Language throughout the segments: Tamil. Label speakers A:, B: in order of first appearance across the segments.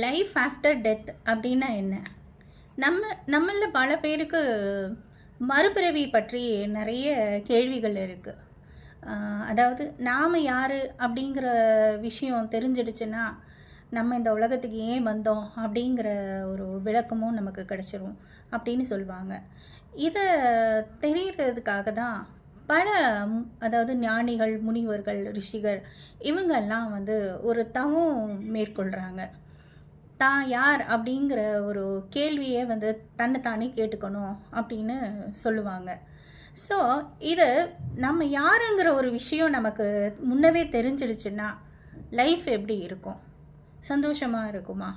A: லைஃப் ஆஃப்டர் டெத் அப்படின்னா என்ன? நம்ம நம்மளில் பல பேருக்கு மறுபிறவி பற்றி நிறைய கேள்விகள் இருக்குது அதாவது நாம் யார் அப்படிங்கிற விஷயம் தெரிஞ்சிடுச்சுன்னா நம்ம இந்த உலகத்துக்கு ஏன் வந்தோம் அப்படிங்கிற ஒரு விளக்கமும் நமக்கு கிடச்சிரும் அப்படின்னு சொல்லுவாங்க இதை தெரிகிறதுக்காக தான் பல அதாவது ஞானிகள் முனிவர்கள் ரிஷிகள் இவங்கெல்லாம் வந்து ஒரு தவம் மேற்கொள்கிறாங்க தான் யார் அப்படிங்கிற ஒரு கேள்வியை வந்து தன்னைத்தானே கேட்டுக்கணும் அப்படின்னு சொல்லுவாங்க. ஸோ இது நம்ம யாருங்கிற ஒரு விஷயம் நமக்கு முன்னவே தெரிஞ்சிடுச்சுன்னா லைஃப் எப்படி இருக்கும்? சந்தோஷமாக இருக்குமா?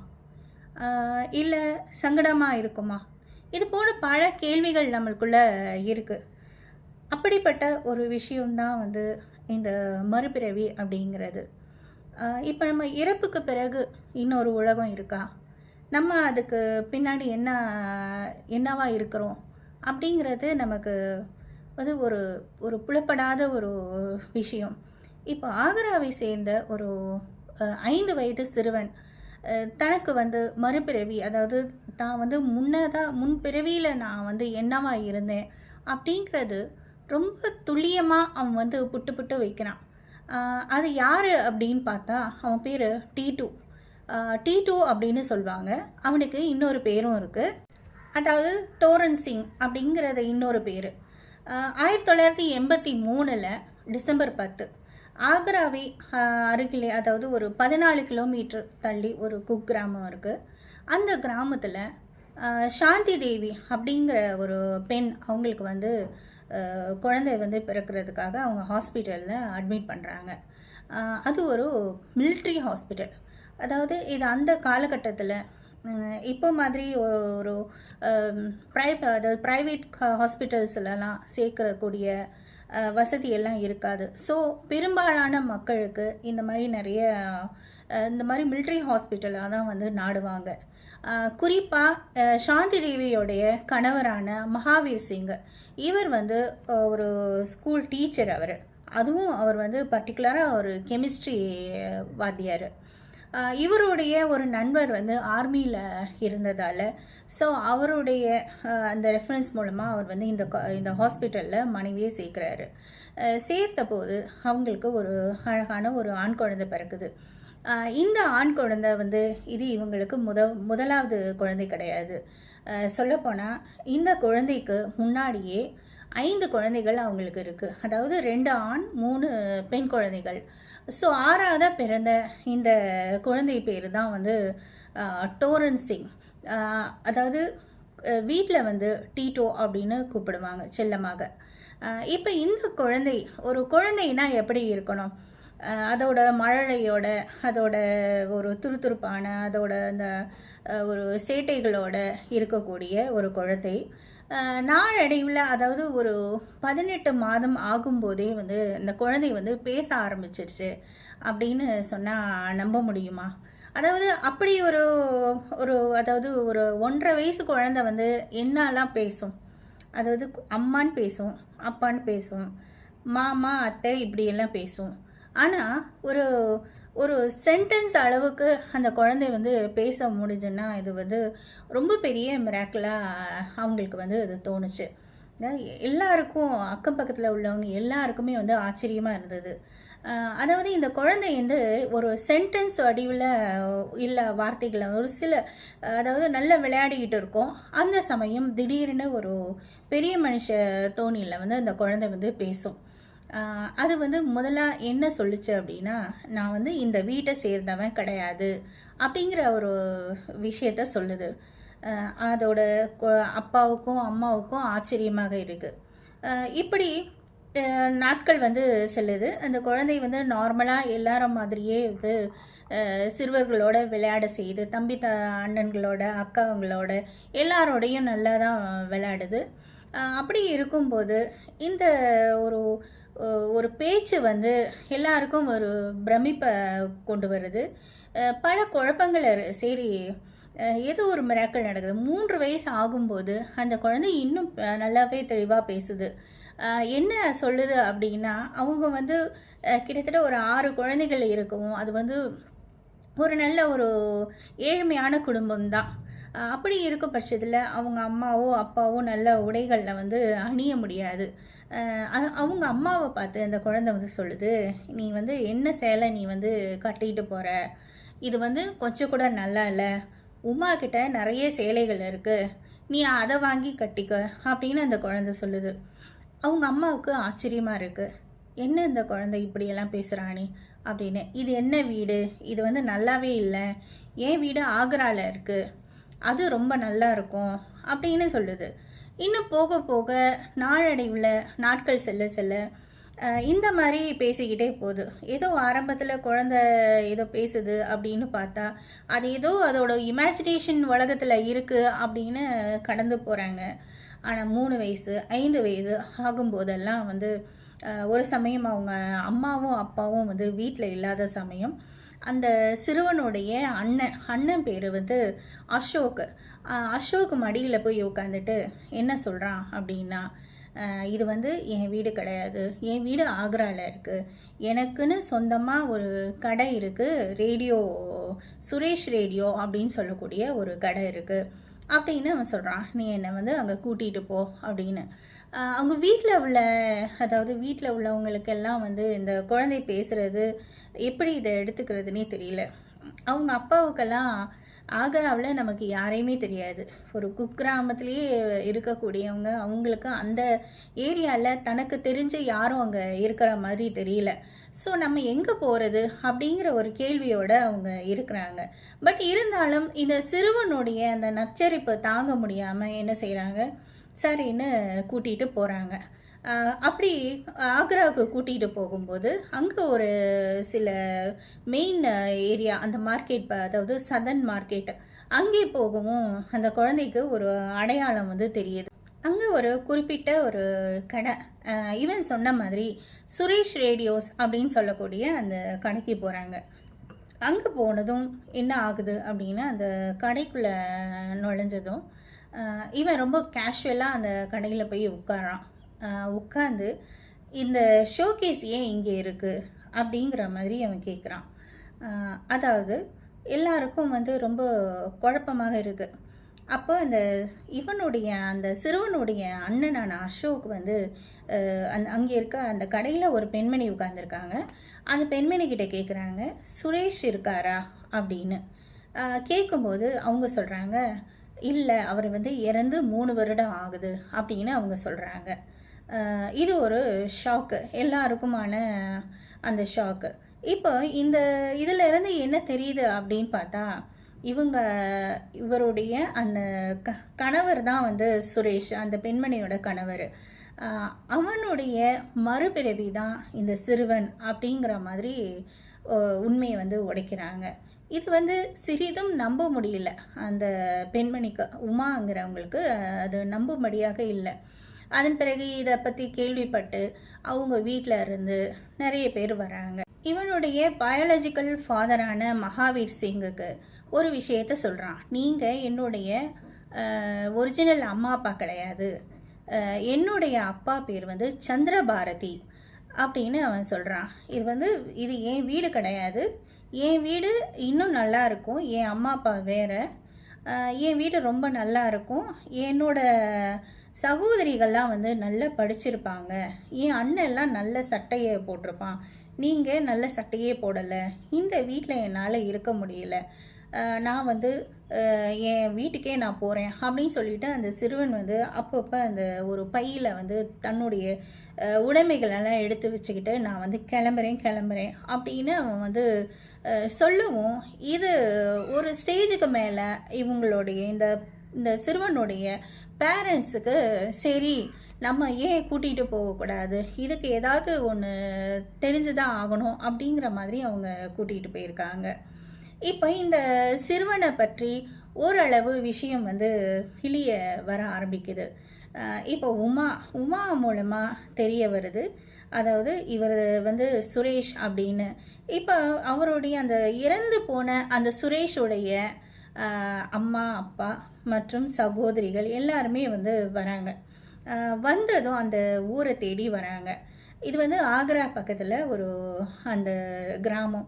A: இல்லை சங்கடமாக இருக்குமா? இது போல பல கேள்விகள் நம்மளுக்குள்ளே இருக்குது அப்படிப்பட்ட ஒரு விஷயம்தான் வந்து இந்த மறுபிறவி அப்படிங்கிறது. இப்போ நம்ம இறப்புக்கு பிறகு இன்னொரு உலகம் இருக்கா? நம்ம அதுக்கு பின்னாடி என்ன என்னவா இருக்கிறோம்? அப்படிங்கிறது நமக்கு அது ஒரு ஒரு புலப்படாத ஒரு விஷயம். இப்போ ஆக்ராவை சேர்ந்த ஒரு ஐந்து வயது சிறுவன் தனக்கு வந்து மறுபிறவி அதாவது தான் வந்து முன்னதாக முன்பிறவியில் நான் வந்து என்னவா இருந்தேன் அப்படிங்கிறது ரொம்ப துல்லியமாக அவன் வந்து புட்டு புட்டு வைக்கிறான். அது யார் அப்படின்னு பார்த்தா அவன் பேர் டி டூ டி டூ அப்படின்னு சொல்லுவாங்க அவனுக்கு இன்னொரு பேரும் இருக்குது அதாவது டோரன் சிங் அப்படிங்கிறது இன்னொரு பேர். ஆயிரத்தி தொள்ளாயிரத்தி எண்பத்தி மூணில் டிசம்பர் பத்து ஆக்ராவை அருகிலே அதாவது ஒரு பதினாலு கிலோமீட்டர் தள்ளி ஒரு குக் கிராமம் இருக்குது அந்த கிராமத்தில் சாந்தி தேவி அப்படிங்கிற ஒரு பெண் அவங்களுக்கு வந்து குழந்தை வந்து பிறக்கிறதுக்காக அவங்க ஹாஸ்பிட்டலில் அட்மிட் பண்ணுறாங்க அது ஒரு மிலிட்ரி ஹாஸ்பிட்டல் அதாவது இது அந்த காலகட்டத்தில் இப்போ மாதிரி ஒரு ஒரு ப்ரை அதாவது ப்ரைவேட் ஹாஸ்பிட்டல்ஸ்லலாம் சேர்க்கக்கூடிய வசதியெல்லாம் இருக்காது. ஸோ பெரும்பாலான மக்களுக்கு இந்த மாதிரி நிறைய இந்த மாதிரி மிலிட்ரி ஹாஸ்பிட்டலாக தான் வந்து நாடுவாங்க. குறிப்பாக சாந்தி தேவியோடைய கணவரான மகாவீர் சிங். இவர் வந்து ஒரு ஸ்கூல் டீச்சர் அவர். அதுவும் அவர் வந்து பர்டிகுலராக ஒரு கெமிஸ்ட்ரி வாத்தியார். இவருடைய ஒரு நண்பர் வந்து ஆர்மியில் இருந்ததால் ஸோ அவருடைய அந்த ரெஃபரன்ஸ் மூலமாக அவர் வந்து இந்த இந்த ஹாஸ்பிட்டலில் மனைவியை சேர்க்குறாரு. சேர்த்த போது அவங்களுக்கு ஒரு அழகான ஒரு ஆண் குழந்தை பிறக்குது. இந்த ஆண் குழந்தை வந்து இது இவங்களுக்கு முத முதலாவது குழந்தை கிடையாது. சொல்லப்போனால் இந்த குழந்தைக்கு முன்னாடியே ஐந்து குழந்தைகள் அவங்களுக்கு இருக்குது அதாவது ரெண்டு ஆண் மூணு பெண் குழந்தைகள். ஸோ ஆறாவதாக பிறந்த இந்த குழந்தை பேர் தான் வந்து டோரன் சிங். அதாவது வீட்டில் வந்து டீட்டோ அப்படின்னு கூப்பிடுவாங்க செல்லமாக. இப்போ இந்த குழந்தை ஒரு குழந்தைனா எப்படி இருக்கணும்? அதோட மழலையோட அதோட ஒரு துருதுருப்பான அதோட அந்த ஒரு சேட்டைகளோட இருக்கக்கூடிய ஒரு குழந்தை. நாளடைவில் அதாவது ஒரு பதினெட்டு மாதம் ஆகும்போதே வந்து இந்த குழந்தை வந்து பேச ஆரம்பிச்சிருச்சு அப்படின்னு சொன்னால் நம்ப முடியுமா? அதாவது அப்படி ஒரு ஒரு அதாவது ஒரு ஒன்றரை வயசு குழந்தை வந்து என்னெல்லாம் பேசும்? அதாவது அம்மான்னு பேசும் அப்பான்னு பேசும் மாமா அத்தை இப்படியெல்லாம் பேசும். ஆனால் ஒரு ஒரு சென்டென்ஸ் அளவுக்கு அந்த குழந்தை வந்து பேச முடிஞ்சுன்னா இது வந்து ரொம்ப பெரிய மிராக்கலாக அவங்களுக்கு வந்து அது தோணுச்சு. எல்லாருக்கும் அக்கம் பக்கத்தில் உள்ளவங்க எல்லாருக்குமே வந்து ஆச்சரியமாக இருந்தது. அதாவது இந்த குழந்தை வந்து ஒரு சென்டென்ஸ் வடிவில் இல்லை வார்த்தைகளை ஒரு சில அதாவது நல்லா விளையாடிக்கிட்டு இருக்கோம். அந்த சமயம் திடீர்னு ஒரு பெரிய மனுஷ தோணியில் வந்து அந்த குழந்தை வந்து பேசும். அது வந்து முதல்ல என்ன சொல்லுச்சு அப்படின்னா நான் வந்து இந்த வீட்டை சேர்ந்தவன் கிடையாது அப்படிங்கிற ஒரு விஷயத்த சொல்லுது. அதோட அப்பாவுக்கும் அம்மாவுக்கும் ஆச்சரியமாக இருக்குது இப்படி நாட்கள் வந்து செல்லுது. அந்த குழந்தை வந்து நார்மலாக எல்லாரும் மாதிரியே வந்து சிறுவர்களோட விளையாட செய்து தம்பி த அண்ணன்களோட அக்காங்களோட எல்லாரோடையும் நல்லா தான் விளையாடுது அப்படி இருக்கும்போது இந்த ஒரு ஒரு பேச்சு வந்து எல்லாருக்கும் ஒரு பிரமிப்பை கொண்டு வருது. பல குழப்பங்கள் சரி ஏதோ ஒரு மிராக்கள் நடக்குது. மூன்று வயசு ஆகும்போது அந்த குழந்தை இன்னும் நல்லாவே தெளிவாக பேசுது. என்ன சொல்லுது அப்படின்னா அவங்க வந்து கிட்டத்தட்ட ஒரு ஆறு குழந்தைகள் இருக்கவும் அது வந்து ஒரு நல்ல ஒரு ஏழ்மையான குடும்பம் தான் அப்படி இருக்கும் பட்சத்தில் அவங்க அம்மாவோ அப்பாவோ நல்ல உடைகளில் வந்து அணிய முடியாது. அவங்க அம்மாவை பார்த்து அந்த குழந்தை வந்து சொல்லுது நீ வந்து என்ன சேலை நீ வந்து கட்டிக்கிட்டு போகிற இது வந்து கொஞ்சம் கூட நல்லா இல்லை. உமா கிட்ட நிறைய சேலைகள் இருக்குது நீ அதை வாங்கி கட்டிக்க அப்படின்னு அந்த குழந்தை சொல்லுது. அவங்க அம்மாவுக்கு ஆச்சரியமாக இருக்குது என்ன இந்த குழந்தை இப்படியெல்லாம் பேசுகிறானே அப்படின்னு. இது என்ன வீடு? இது வந்து நல்லாவே இல்லை. என் வீடு ஆக்ராவில் இருக்குது அது ரொம்ப நல்லா இருக்கும் அப்படின்னு சொல்லுது. இன்னும் போக போக நாளடைவில் நாட்கள் செல்ல செல்ல இந்த மாதிரி பேசிக்கிட்டே போகுது. ஏதோ ஆரம்பத்தில் குழந்த ஏதோ பேசுது அப்படின்னு பார்த்தா அது ஏதோ அதோட இமேஜினேஷன் உலகத்தில் இருக்குது அப்படின்னு கடந்து போகிறாங்க ஆனால் மூணு வயசு ஐந்து வயது ஆகும்போதெல்லாம் வந்து ஒரு சமயம் அவங்க அம்மாவும் அப்பாவும் வந்து வீட்டில் இல்லாத சமயம் அந்த சிறுவனுடைய அண்ணன் அண்ணன் பேர் வந்து அசோக். அசோக் மடியில் போய் உட்காந்துட்டு என்ன சொல்கிறான் அப்படின்னா இது வந்து என் வீடு கிடையாது என் வீடு ஆக்ராவில் இருக்குது எனக்குன்னு சொந்தமாக ஒரு கடை இருக்குது ரேடியோ சுரேஷ் ரேடியோ அப்படின்னு சொல்லக்கூடிய ஒரு கடை இருக்குது அப்படின்னு அவன் சொல்கிறான் நீ என்னை வந்து அங்கே கூட்டிகிட்டு போ அப்படின்னு. அவங்க வீட்டில் உள்ள அதாவது வீட்டில் உள்ளவங்களுக்கெல்லாம் வந்து இந்த குழந்தை பேசுகிறது எப்படி இதை எடுத்துக்கிறதுனே தெரியல. அவங்க அப்பாவுக்கெல்லாம் ஆக்ராவில் நமக்கு யாரையுமே தெரியாது. ஒரு குக்கிராமத்துலேயே இருக்கக்கூடியவங்க அவங்களுக்கு அந்த ஏரியாவில் தனக்கு தெரிஞ்ச யாரும் அங்கே இருக்கிற மாதிரி தெரியல. ஸோ நம்ம எங்கே போகிறது அப்படிங்கிற ஒரு கேள்வியோடு அவங்க இருக்கிறாங்க. பட் இருந்தாலும் இந்த சிறுவனுடைய அந்த நச்சரிப்பு தாங்க முடியாமல் என்ன செய்கிறாங்க சரின்னு கூட்டிகிட்டு போகிறாங்க அப்படி ஆக்ராவுக்கு கூட்டிகிட்டு போகும்போது அங்கே ஒரு சில மெயின் ஏரியா அந்த மார்க்கெட் அதாவது சதன் மார்க்கெட் அங்கே போகவும் அந்த குழந்தைக்கு ஒரு அடையாளம் வந்து தெரியுது. அங்கே ஒரு குறிப்பிட்ட ஒரு கடை இவன் சொன்ன மாதிரி சுரேஷ் ரேடியோஸ் அப்படின்னு சொல்லக்கூடிய அந்த கடைக்கு போகிறாங்க அங்கே போனதும் என்ன ஆகுது அப்படின்னா அந்த கடைக்குள்ளே நுழைஞ்சதும் இவன் ரொம்ப கேஷுவலாக அந்த கடையில் போய் உட்காரான் உட்காந்து இந்த ஷோகேஸ் ஏன் இங்கே இருக்குது அப்படிங்கிற மாதிரி அவன் கேட்குறான் அதாவது எல்லாருக்கும் வந்து ரொம்ப குழப்பமாக இருக்குது அப்போ அந்த இவனுடைய அந்த சிறுவனுடைய அண்ணனான அசோக் வந்து அந் அங்கே இருக்க அந்த கடையில் ஒரு பெண்மணி உட்காந்துருக்காங்க அந்த பெண்மணி கிட்ட கேட்குறாங்க சுரேஷ் இருக்காரா? அப்படின்னு. கேட்கும்போது அவங்க சொல்கிறாங்க இல்லை அவர் வந்து இறந்து மூணு வருடம் ஆகுது அப்படின்னு அவங்க சொல்கிறாங்க இது ஒரு ஷாக்கு எல்லாருக்குமான அந்த ஷாக்கு இப்போ இந்த இதில் இருந்து என்ன தெரியுது அப்படின்னு பார்த்தா இவங்க இவருடைய அந்த க கணவர் தான் வந்து சுரேஷ் அந்த பெண்மணியோட கணவர். அவனுடைய மறுபிறவி தான் இந்த சிறுவன் அப்படிங்கிற மாதிரி உண்மையை வந்து உடைக்கிறாங்க. இது வந்து சிறிதும் நம்ப முடியல. அந்த பெண்மணிக்கு உமாங்கிறவங்களுக்கு அது நம்பும்படியாக இல்லை. அதன் பிறகு இதை பற்றி கேள்விப்பட்டு அவங்க வீட்டில் இருந்து நிறைய பேர் வராங்க. இவனுடைய பயாலஜிக்கல் ஃபாதரான மகாவீர் சிங்குக்கு ஒரு விஷயத்த சொல்கிறான் நீங்கள் என்னுடைய ஒரிஜினல் அம்மா அப்பா கிடையாது. என்னுடைய அப்பா பேர் வந்து சந்திரபாரதி அப்படின்னு அவன் சொல்கிறான் இது வந்து இது என் வீடு கிடையாது? என் வீடு இன்னும் நல்லா இருக்கும். என் அம்மா அப்பா வேற. என் வீடு ரொம்ப நல்லா இருக்கும். என்னோட சகோதரிகள்லாம் வந்து நல்லா படிச்சிருப்பாங்க. என் அண்ணன்லாம் நல்ல சட்டையை போட்டிருப்பான். நீங்கள் நல்ல சட்டையே போடலை. இந்த வீட்டில் என்னால் இருக்க முடியல. நான் வந்து என் வீட்டுக்கே நான் போகிறேன் அப்படின்னு சொல்லிட்டு அந்த சிறுவன் வந்து அப்பப்போ அந்த ஒரு பையில் வந்து தன்னுடைய உடைமைகளெல்லாம் எடுத்து வச்சுக்கிட்டு நான் வந்து கிளம்புறேன் கிளம்புறேன் அப்படின்னு அவன் வந்து சொல்லவும் இது ஒரு ஸ்டேஜுக்கு மேலே இவங்களுடைய இந்த இந்த சிறுவனுடைய பேரண்ட்ஸுக்கு சரி நம்ம ஏன் கூட்டிகிட்டு போகக்கூடாது இதுக்கு ஏதாவது ஒன்று தெரிஞ்சுதான் ஆகணும் அப்படிங்கிற மாதிரி அவங்க கூட்டிகிட்டு போயிருக்காங்க. இப்போ இந்த சிறுவனை பற்றி ஓரளவு விஷயம் வந்து கிளிய வர ஆரம்பிக்குது. இப்போ உமா உமா மூலமாக தெரிய வருது. அதாவது இவர் வந்து சுரேஷ் அப்படின்னு. இப்போ அவருடைய அந்த இறந்து போன அந்த சுரேஷுடைய அம்மா அப்பா மற்றும் சகோதரிகள் எல்லாருமே வந்து வராங்க. வந்ததும் அந்த ஊரை தேடி வராங்க. இது வந்து ஆக்ரா பக்கத்தில் ஒரு அந்த கிராமம்.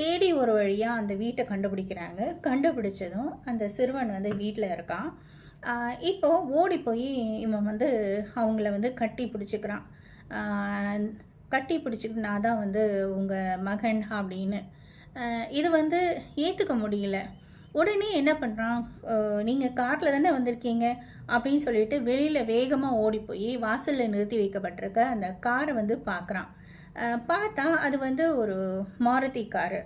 A: தேடி ஒரு வழியாக அந்த வீட்டை கண்டுபிடிக்கிறாங்க. கண்டுபிடிச்சதும் அந்த சிறுவன் வந்து வீட்டில் இருக்கான். இப்போது ஓடி போய் இவன் வந்து அவங்கள வந்து கட்டி பிடிச்சிக்கிறான். கட்டி பிடிச்சிக்கிட்டு தான் வந்து உங்கள் மகன் அப்படின்னு. இது வந்து ஏற்றுக்க முடியல. உடனே என்ன பண்ணுறான் நீங்கள் காரில் தானே வந்திருக்கீங்க? அப்படின்னு சொல்லிட்டு வெளியில் வேகமாக ஓடி போய் வாசலில் நிறுத்தி வைக்கப்பட்டிருக்க அந்த காரை வந்து பார்க்குறான் பார்த்தா அது வந்து ஒரு மாருதி காரு.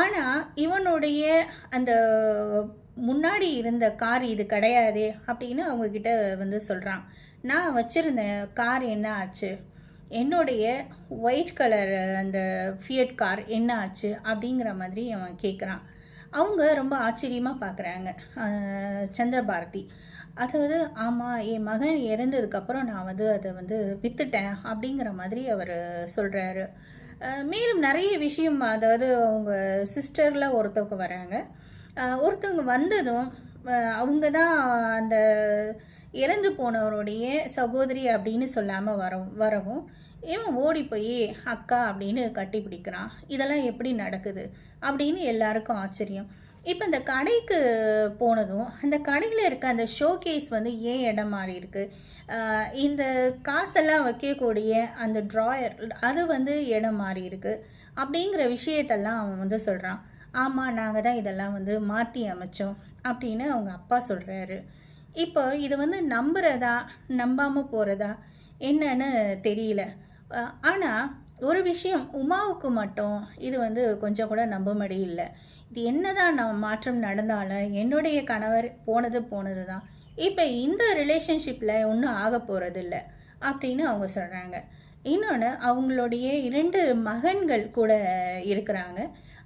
A: ஆனால் இவனுடைய அந்த முன்னாடி இருந்த கார் இது கிடையாது அப்படின்னு அவங்கக்கிட்ட வந்து சொல்கிறான் நான் வச்சுருந்த கார் என்ன ஆச்சு? என்னுடைய ஒயிட் கலர் அந்த ஃபியட் கார் என்ன ஆச்சு? அப்படிங்கிற மாதிரி அவன் கேட்குறான் அவங்க ரொம்ப ஆச்சரியமாக பார்க்குறாங்க சந்திரபாரதி. அதாவது ஆமாம் என் மகன் இறந்ததுக்கப்புறம் நான் வந்து அதை வந்து விற்றுட்டேன் அப்படிங்கிற மாதிரி அவர் சொல்கிறாரு மேலும் நிறைய விஷயம் அதாவது அவங்க சிஸ்டரில் ஒருத்தவங்க வராங்க. ஒருத்தவங்க வந்ததும் அவங்க தான் அந்த இறந்து போனவருடைய சகோதரி அப்படின்னு சொல்லாமல் வர வரவும் இவன் ஓடி போய் அக்கா அப்படின்னு கட்டி பிடிக்கிறான் இதெல்லாம் எப்படி நடக்குது? அப்படின்னு எல்லாருக்கும் ஆச்சரியம். இப்போ இந்த கடைக்கு போனதும் அந்த கடையில் இருக்க அந்த ஷோகேஸ் வந்து ஏன் இடம் மாறி இருக்கு? இந்த காசெல்லாம் வைக்கக்கூடிய அந்த ட்ராயர் அது வந்து இடம் மாறி இருக்கு. அப்படிங்கிற விஷயத்தெல்லாம் அவன் வந்து சொல்கிறான் ஆமாம் நாங்கள் தான் இதெல்லாம் வந்து மாற்றி அமைச்சோம் அப்படின்னு அவங்க அப்பா சொல்கிறாரு இப்போ இது வந்து நம்புறதா நம்பாமல் போகிறதா என்னன்னு தெரியல. ஆனால் ஒரு விஷயம் உமாவுக்கு மட்டும் இது வந்து கொஞ்சம் கூட நம்பும்படி இல்லை. இது என்னதான் நான் மாற்றம் நடந்தாலும் என்னுடைய கணவர் போனது போனது தான் இப்போ இந்த ரிலேஷன்ஷிப்பில் ஒன்றும் ஆக போகிறது இல்லை அப்படின்னு அவங்க சொல்கிறாங்க இன்னொன்று அவங்களுடைய இரண்டு மகன்கள் கூட இருக்கிறாங்க.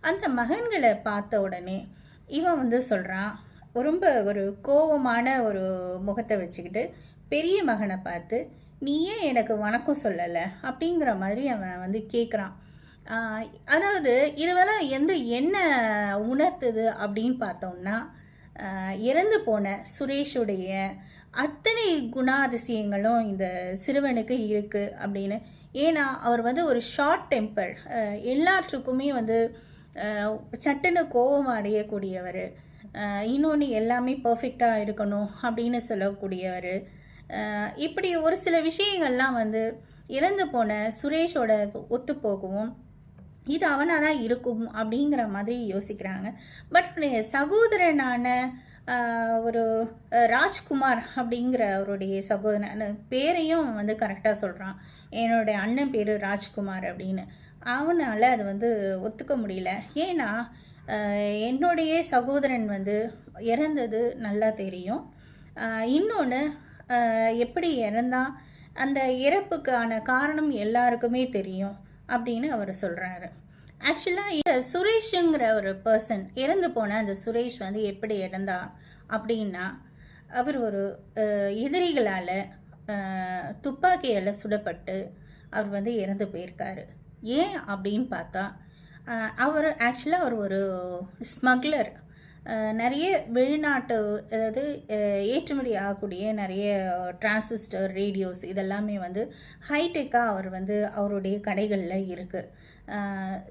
A: அந்த மகன்களை பார்த்த உடனே இவன் வந்து சொல்கிறான் ரொம்ப ஒரு கோவமான ஒரு முகத்தை வச்சுக்கிட்டு பெரிய மகனை பார்த்து நீ ஏன் எனக்கு வணக்கம் சொல்லலை அப்படிங்கிற மாதிரி அவன் வந்து கேட்குறான் அதாவது இதுவெல்லாம் எந்த என்ன உணர்த்துது அப்படின்னு பார்த்தோம்னா இறந்து போன சுரேஷுடைய அத்தனை குணாதிசயங்களும் இந்த சிறுவனுக்கு இருக்குது அப்படின்னு. ஏன்னா அவர் வந்து ஒரு ஷார்ட் டெம்பர் எல்லாற்றுக்குமே வந்து சட்டுன்னு கோபம் அடையக்கூடியவர். இன்னொன்று எல்லாமே பர்ஃபெக்டாக இருக்கணும் அப்படின்னு சொல்லக்கூடியவர். இப்படி ஒரு சில விஷயங்கள்லாம் வந்து இறந்து போன சுரேஷோட ஒத்து போகவும் இது அவனாக தான் இருக்கும் அப்படிங்கிற மாதிரி யோசிக்கிறாங்க. பட் சகோதரனான ஒரு ராஜ்குமார் அப்படிங்கிற அவருடைய சகோதரன் பேரையும் வந்து கரெக்டாக சொல்கிறான் என்னுடைய அண்ணன் பேர் ராஜ்குமார் அப்படின்னு. அவனால் அது வந்து ஒத்துக்க முடியல. ஏன்னா என்னுடைய சகோதரன் வந்து இறந்தது நல்லா தெரியும். இன்னொன்று எப்படி இறந்தான் அந்த இறப்புக்கான காரணம் எல்லாருக்குமே தெரியும் அப்படின்னு அவர் சொல்கிறாரு ஆக்சுவலாக இந்த சுரேஷுங்கிற ஒரு பர்சன் இறந்து போன அந்த சுரேஷ் வந்து எப்படி இறந்தா அப்படின்னா அவர் ஒரு எதிரிகளால் துப்பாக்கியால் சுடப்பட்டு அவர் வந்து இறந்து போயிருக்காரு. ஏன் அப்படின்னு பார்த்தா அவர் ஆக்சுவலாக அவர் ஒரு ஸ்மக்லர் நிறைய வெளிநாட்டு அதாவது ஏற்றுமதி ஆகக்கூடிய நிறைய டிரான்சிஸ்டர் ரேடியோஸ் இதெல்லாமே வந்து ஹைடெக்காக அவர் வந்து அவருடைய கடைகளில் இருக்குது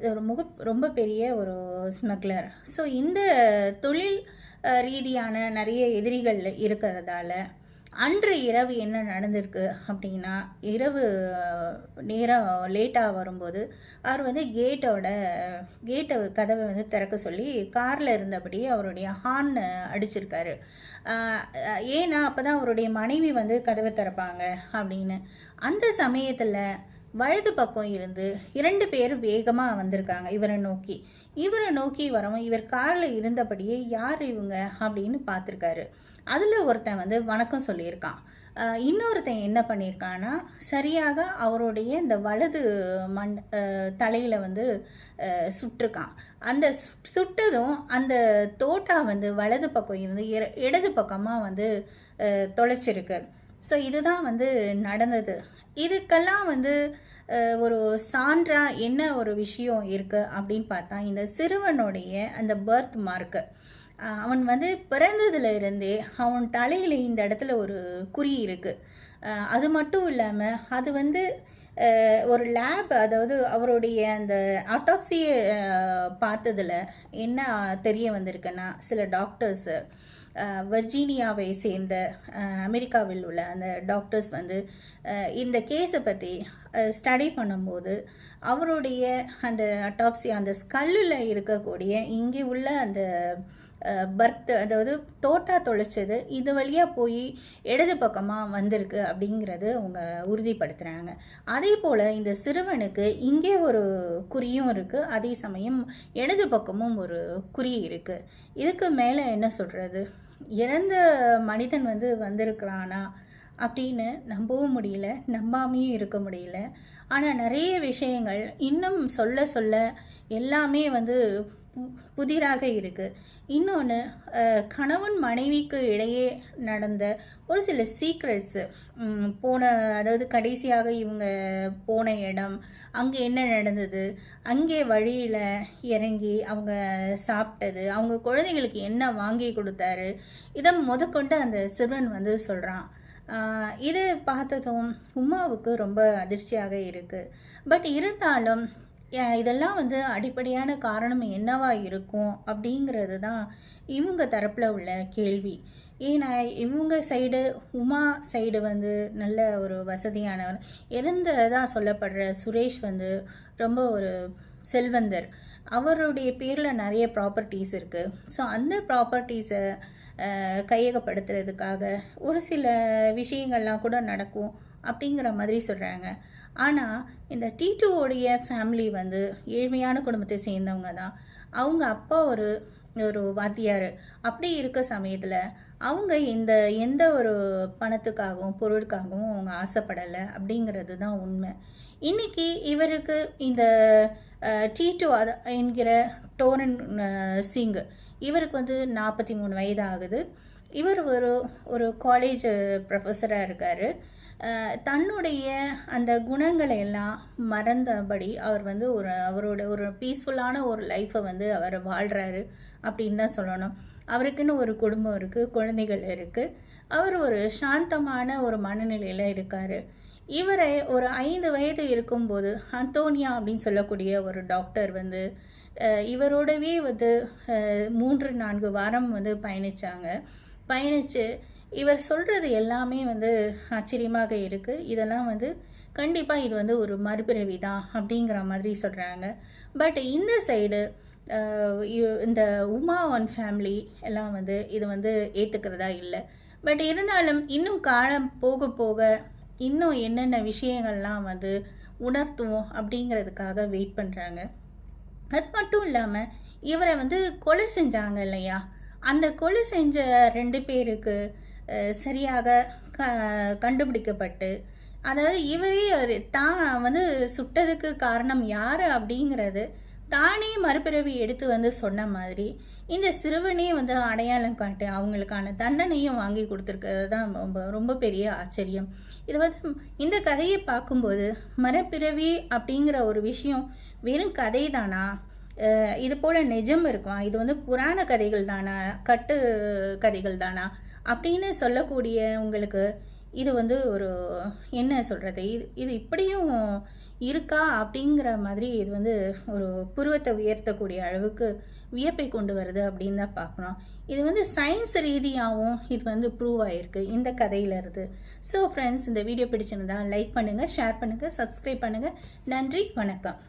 A: ஒரு முக ரொம்ப பெரிய ஒரு ஸ்மக்லர் ஸோ இந்த தொழில் ரீதியான நிறைய எதிரிகள் இருக்கிறதால அன்று இரவு என்ன நடந்திருக்கு அப்படின்னா இரவு நேரம் லேட்டாக வரும்போது அவர் வந்து கேட்டோட கேட்டை கதவை வந்து திறக்க சொல்லி காரில் இருந்தபடி அவருடைய ஹார்ன் அடிச்சிருக்காரு. ஏன்னா அப்போ தான் அவருடைய மனைவி வந்து கதவை திறப்பாங்க அப்படின்னு. அந்த சமயத்தில் வலது பக்கம் இருந்து இரண்டு பேர் வேகமாக வந்திருக்காங்க. இவரை நோக்கி. இவரை நோக்கி வரவும் இவர் காரில் இருந்தபடியே யார் இவங்க அப்படின்னு பார்த்துருக்காரு. அதில் ஒருத்தன் வந்து வணக்கம் சொல்லியிருக்கான். இன்னொருத்தன் என்ன பண்ணியிருக்கான்னா சரியாக அவருடைய இந்த வலது மண் தலையில் வந்து சுட்டிருக்கான். அந்த சு- சுட்டதும் அந்த தோட்டா வந்து வலது பக்கம் இருந்து இடது பக்கமாக வந்து தொலைச்சிருக்கு. ஸோ இதுதான் வந்து நடந்தது. இதுக்கெல்லாம் வந்து ஒரு சான்றாக என்ன ஒரு விஷயம் இருக்குது அப்படின்னு பார்த்தா இந்த சிறுவனுடைய அந்த பர்த் மார்க்கு அவன் வந்து பிறந்ததுல இருந்தே அவன் தலையில் இந்த இடத்துல ஒரு குறி இருக்குது அது மட்டும் இல்லாமல் அது வந்து ஒரு லேப் அதாவது அவருடைய அந்த ஆட்டோப்சியை பார்த்ததில் என்ன தெரிய வந்திருக்குன்னா சில டாக்டர்ஸு வர்ஜீனியாவை சேர்ந்த அமெரிக்காவில் உள்ள அந்த டாக்டர்ஸ் வந்து இந்த கேஸை பற்றி ஸ்டடி பண்ணும்போது அவருடைய அந்த அட்டாப்சி அந்த ஸ்கல்லில் இருக்கக்கூடிய இங்கே உள்ள அந்த பர்த் அதாவது தோட்டா தொலைச்சது இது வழியாக போய் இடது பக்கமாக வந்திருக்கு அப்படிங்கிறது அவங்க உறுதிப்படுத்துகிறாங்க அதே போல் இந்த சிறுவனுக்கு இங்கே ஒரு குறியும் இருக்குது அதே சமயம் இடது பக்கமும் ஒரு குறி இருக்குது இதுக்கு மேலே என்ன சொல்கிறது இறந்த மனிதன் வந்து வந்திருக்கிறானா அப்படின்னு நம்பவும் முடியல நம்பாமையும் இருக்க முடியல. ஆனால் நிறைய விஷயங்கள் இன்னும் சொல்ல சொல்ல எல்லாமே வந்து புதிராக இருக்குது இன்னொன்று கணவன் மனைவிக்கு இடையே நடந்த ஒரு சில சீக்ரெட்ஸு போன அதாவது கடைசியாக இவங்க போன இடம் அங்கே என்ன நடந்தது அங்கே வழியில் இறங்கி அவங்க சாப்பிட்டது அவங்க குழந்தைங்களுக்கு என்ன வாங்கி கொடுத்தாரு இதை முதற்கொண்டு அந்த சிறுவன் வந்து சொல்கிறான் இது பார்த்ததும் உமாவுக்கு ரொம்ப அதிர்ச்சியாக இருக்குது பட் இருந்தாலும் இதெல்லாம் வந்து அடிப்படையான காரணம் என்னவா இருக்கும் அப்படிங்கிறது தான் இவங்க தரப்பில் உள்ள கேள்வி. ஏன்னா இவங்க சைடு உமா சைடு வந்து நல்ல ஒரு வசதியானவர். இறந்ததாக சொல்லப்படுற சுரேஷ் வந்து ரொம்ப ஒரு செல்வந்தர். அவருடைய பேரில் நிறைய ப்ராப்பர்ட்டிஸ் இருக்குது ஸோ அந்த ப்ராப்பர்ட்டிஸை கையகப்படுத்துறதுக்காக ஒரு சில விஷயங்கள்லாம் கூட நடக்கும் அப்படிங்கிற மாதிரி சொல்கிறாங்க ஆனால் இந்த டீட்டுவோடைய ஃபேமிலி வந்து ஏழ்மையான குடும்பத்தை சேர்ந்தவங்க தான். அவங்க அப்பா ஒரு ஒரு வாத்தியார். அப்படி இருக்க சமயத்தில் அவங்க இந்த எந்த ஒரு பணத்துக்காகவும் பொருளுக்காகவும் அவங்க ஆசைப்படலை அப்படிங்கிறது தான் உண்மை. இன்னைக்கு இவருக்கு இந்த டீட்டு அத என்கிற டோரன் சிங் இவருக்கு வந்து நாற்பத்தி மூணு வயது ஆகுது. இவர் ஒரு ஒரு காலேஜ் ப்ரொஃபஸராக இருக்கார். தன்னுடைய அந்த குணங்களை எல்லாம் மறந்தபடி அவர் வந்து ஒரு அவரோட ஒரு பீஸ்ஃபுல்லான ஒரு லைஃப்பை வந்து அவர் வாழ்கிறாரு அப்படின்னு தான் சொல்லணும். அவருக்குன்னு ஒரு குடும்பம் இருக்குது குழந்தைகள் இருக்குது அவர் ஒரு சாந்தமான ஒரு மனநிலையில் இருக்கார். இவரை ஒரு ஐந்து வயது இருக்கும்போது அந்தோனியா அப்படின்னு சொல்லக்கூடிய ஒரு டாக்டர் வந்து இவரோடவே வந்து மூன்று நான்கு வாரம் வந்து பயணித்தாங்க பயணித்து இவர் சொல்கிறது எல்லாமே வந்து ஆச்சரியமாக இருக்குது இதெல்லாம் வந்து கண்டிப்பாக இது வந்து ஒரு மறுபிறவி தான் அப்படிங்கிற மாதிரி சொல்கிறாங்க பட் இந்த சைடு இந்த உமா ஒன் ஃபேமிலி எல்லாம் வந்து இது வந்து ஏற்றுக்கிறதா இல்லை. பட் இருந்தாலும் இன்னும் காலம் போக போக இன்னும் என்னென்ன விஷயங்கள்லாம் வந்து உணர்த்துவோம் அப்படிங்கிறதுக்காக வெயிட் பண்ணுறாங்க அது மட்டும் இல்லாமல் இவரை வந்து கொலை செஞ்சாங்க இல்லையா? அந்த கொலை செஞ்ச ரெண்டு பேருக்கு சரியாக க கண்டுபிடிக்கப்பட்டு அதாவது இவரே தான் வந்து சுட்டதுக்கு காரணம் யார் அப்படிங்கிறது தானே மறுபிறவி எடுத்து வந்து சொன்ன மாதிரி இந்த சிறுவனே வந்து அடையாளம் காட்டு அவங்களுக்கான தண்டனையும் வாங்கி கொடுத்துருக்கிறது தான் ரொம்ப ரொம்ப பெரிய ஆச்சரியம். இது வந்து இந்த கதையை பார்க்கும்போது மறுபிறவி அப்படிங்கிற ஒரு விஷயம் வெறும் கதை தானா இது போல் நிஜம் இருக்குமா? இது வந்து புராண கதைகள் தானா? கட்டு கதைகள் தானா? அப்படின்னு சொல்லக்கூடிய உங்களுக்கு இது வந்து ஒரு என்ன சொல்கிறது இது இது இப்படியும் இருக்கா அப்படிங்கிற மாதிரி இது வந்து ஒரு புருவத்தை உயர்த்தக்கூடிய அளவுக்கு வியப்பை கொண்டு வருது அப்படின்னு தான் பார்க்கணும். இது வந்து சயின்ஸ் ரீதியாகவும் இது வந்து ப்ரூவ் ஆகிருக்கு இந்த கதையிலிருந்து. ஸோ ஃப்ரெண்ட்ஸ் இந்த வீடியோ பிடிச்சிருந்தா லைக் பண்ணுங்கள் ஷேர் பண்ணுங்கள் சப்ஸ்கிரைப் பண்ணுங்கள் நன்றி வணக்கம்.